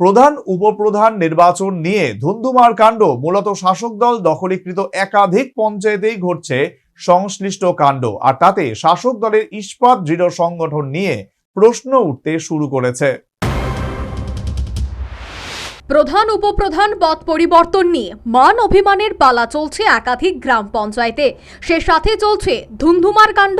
প্রধান উপপ্রধান নির্বাচন নিয়ে ধুন্ধুমার কাণ্ড। মূলত শাসক দল দখলীকৃত একাধিক পঞ্চায়েতেই ঘটছে সংশ্লিষ্ট কাণ্ড। আর তাতে শাসক দলের ইস্পাত দৃঢ় সংগঠন নিয়ে প্রশ্ন উঠতে শুরু করেছে। প্রধান উপপ্রধান পদ পরিবর্তন নিয়ে মান অভিমানের পালা চলছে একাধিক গ্রাম পঞ্চায়েতে। সে সাথে চলছে ধুন্ধুমার কাণ্ড।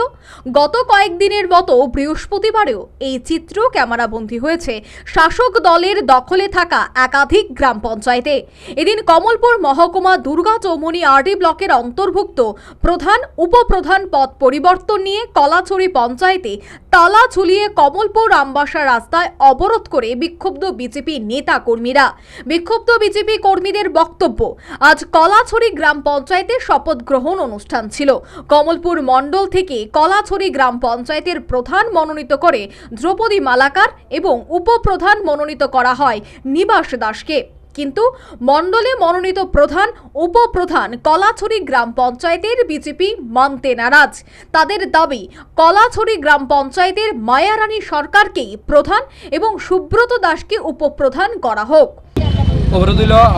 গত কয়েকদিনের মতো বৃহস্পতিবারেও এই চিত্র ক্যামেরাবন্দী হয়েছে। শাসক দলের দখলে থাকা একাধিক গ্রাম পঞ্চায়েতে। এদিন কমলপুর মহকুমা দুর্গা চৌমনি আরডি ব্লকের অন্তর্ভুক্ত প্রধান উপপ্রধান পদ পরিবর্তন নিয়ে কলাছড়ি পঞ্চায়েতে তালা ঝুলিয়ে কমলপুর আমবাসা রাস্তায় অবরোধ করে বিক্ষুব্ধ বিজেপি নেতা কর্মীরা বিক্ষুব্ধ বিজেপি কর্মীদের বক্তব্য। আজ কলাছড়ি গ্রাম পঞ্চায়েতের শপথ গ্রহণ অনুষ্ঠান ছিল। কমলপুর মণ্ডল থেকে কলাছড়ি গ্রাম পঞ্চায়েতের প্রধান মনোনীত করে দ্রৌপদী মালাকার এবং উপপ্রধান মনোনীত করা হয় নিবাস দাসকে। কিন্তু মণ্ডলে মনোনীত প্রধান, উপপ্রধান কলাছড়ি গ্রাম পঞ্চায়েতের বিজেপি মানতে নারাজ। তাদের দাবি, কলাছড়ি গ্রাম পঞ্চায়েতের মায়ারানী সরকারকেই প্রধান এবং সুব্রত দাসকে উপপ্রধান করা হোক।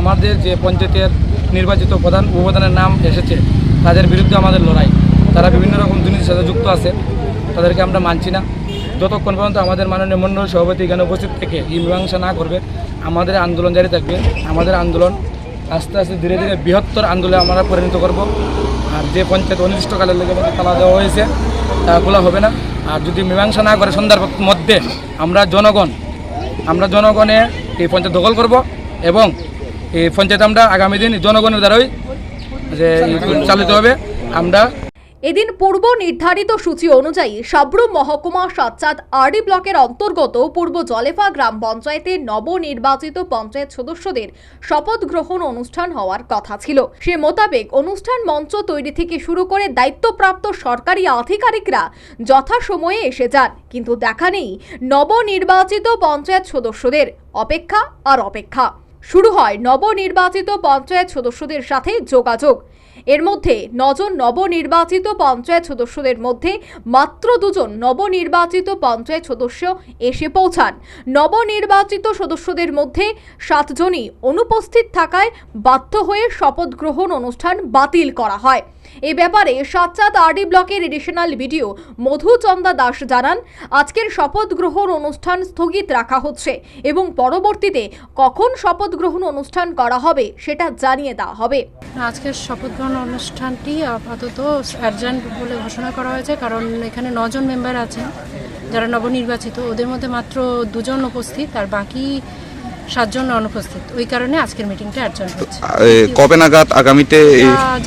আমাদের যে পঞ্চায়েতের নির্বাচিত প্রধান, উপপ্রধানের নাম এসেছে, তাদের বিরুদ্ধে আমাদের লড়াই। তারা বিভিন্ন রকম দুর্নীতির সাথে যুক্ত আছে, তাদেরকে আমরা মানছি না। যতক্ষণ পর্যন্ত আমাদের মাননীয় মণ্ডল সভাপতি এখানে উপস্থিত থেকে মীমাংসা না করবে, আমাদের আন্দোলন জারি থাকবে। আমাদের আন্দোলন আস্তে আস্তে ধীরে ধীরে বৃহত্তর আন্দোলনে আমরা পরিণত করব। আর যে পঞ্চায়েত অনির্দিষ্টকালের লেগে তালা দেওয়া হয়েছে, তা খোলা হবে না। আর যদি মীমাংসা না করে সন্ধ্যার মধ্যে আমরা জনগণ, আমরা জনগণে এই পঞ্চায়েত দখল করব এবং এই পঞ্চায়েত আমরা আগামী দিন জনগণের দ্বারাই যে চালিত হবে, আমরা এদিন পূর্ব নির্ধারিত সূচি অনুযায়ী সাবরুম মহকুমা সাতচাঁদ আরডি ব্লকের অন্তর্গত পূর্ব জলেফা গ্রাম পঞ্চায়েতের নবনির্বাচিত পঞ্চায়েত সদস্যদের শপথ গ্রহণ অনুষ্ঠান হওয়ার কথা ছিল। সে মোতাবেক অনুষ্ঠান মঞ্চ তৈরি থেকে শুরু করে দায়িত্বপ্রাপ্ত সরকারি আধিকারিকরা যথাসময়ে এসে যান, কিন্তু দেখা নেই নবনির্বাচিত পঞ্চায়েত সদস্যদের অপেক্ষা আর অপেক্ষা। শুরু হয় নবনির্বাচিত পঞ্চায়েত সদস্যদের সাথে যোগাযোগ। এর মধ্যে নজন নবনির্বাচিত পঞ্চায়েত সদস্যদের মধ্যে মাত্র দুজন নবনির্বাচিত পঞ্চায়েত সদস্য এসে পৌঁছান। নবনির্বাচিত সদস্যদের মধ্যে সাতজনই অনুপস্থিত থাকায় বাধ্য হয়ে শপথ গ্রহণ অনুষ্ঠান বাতিল করা হয়। এ ব্যাপারে সাতচাঁদ আরডি ব্লকের এডিশনাল ভিডিও মধুচন্দা দাস জানান, আজকের শপথ গ্রহণ অনুষ্ঠান স্থগিত রাখা হচ্ছে এবং পরবর্তীতে কখন শপথ গ্রহণ অনুষ্ঠান করা হবে সেটা জানিয়ে দেওয়া হবে। আজকের শপথ গ্রহণ অনুষ্ঠানটি আপাতত অ্যাডজান্ট বলে ঘোষণা করা হয়েছে, কারণ এখানে নজন মেম্বার আছেন, যারা নবনির্বাচিত। ওদের মধ্যে মাত্র দুজন উপস্থিত, আর বাকি সাতজন অনুপস্থিত। ওই কারণে আজকের মিটিংটা অ্যাডজান্ট হচ্ছে। কবে নাগাদ আগামীতে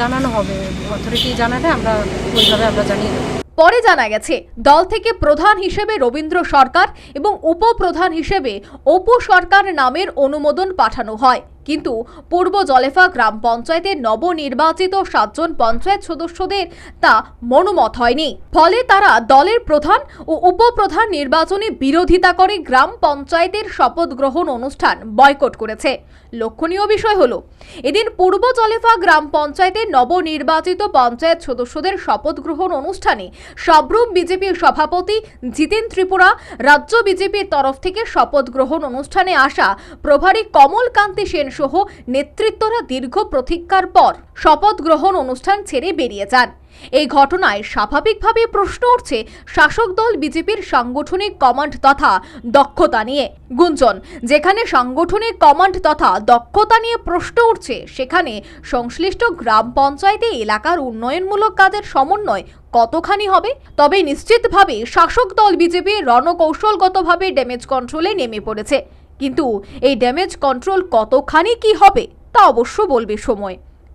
জানানো হবে। অথরিটি জানালে আমরা ওইভাবে আমরা জানিয়ে দেবো। পরে জানা গেছে দল থেকে প্রধান হিসেবে রবীন্দ্র সরকার এবং উপপ্রধান হিসেবে অপু সরকার নামের অনুমোদন পাঠানো হয়। কিন্তু পূর্ব জলেফা গ্রাম পঞ্চায়েতের নবনির্বাচিত সাতজন পঞ্চায়েত সদস্যদের তা মনোমত হয়নি। ফলে তারা দলের প্রধান ও উপপ্রধান নির্বাচনে বিরোধিতা করে গ্রাম পঞ্চায়েতের শপথ গ্রহণ অনুষ্ঠান বয়কট করেছে। লক্ষণীয় বিষয় হলো এদিন পূর্ব চলেফা গ্রাম পঞ্চায়েতের নবনির্বাচিত পঞ্চায়েত সদস্যদের শপথ গ্রহণ অনুষ্ঠানে সবরূপ বিজেপির সভাপতি জিতেন ত্রিপুরা, রাজ্য বিজেপির তরফ থেকে শপথ গ্রহণ অনুষ্ঠানে আসা প্রভারী কমল কান্তি সেন সহ নেতৃত্বরা দীর্ঘ প্রতীক্ষার পর শপথ গ্রহণ অনুষ্ঠান ছেড়ে বেরিয়ে যান। এই ঘটনায় স্বাভাবিকভাবে প্রশ্ন উঠছে শাসক দল বিজেপির সাংগঠনিক কমান্ড তথা দক্ষতা নিয়ে। গুঞ্জন, যেখানে সাংগঠনিক কমান্ড তথা দক্ষতা নিয়ে প্রশ্ন উঠছে, সেখানে সংশ্লিষ্ট গ্রাম পঞ্চায়েতে এলাকার উন্নয়নমূলক কাজের সমন্বয় কতখানি হবে? তবে নিশ্চিতভাবে শাসক দল বিজেপি রণকৌশলগতভাবে ড্যামেজ কন্ট্রোলে নেমে পড়েছে। কিন্তু এই ড্যামেজ কন্ট্রোল কতখানি কি হবে, তা অবশ্য বলবে সময়।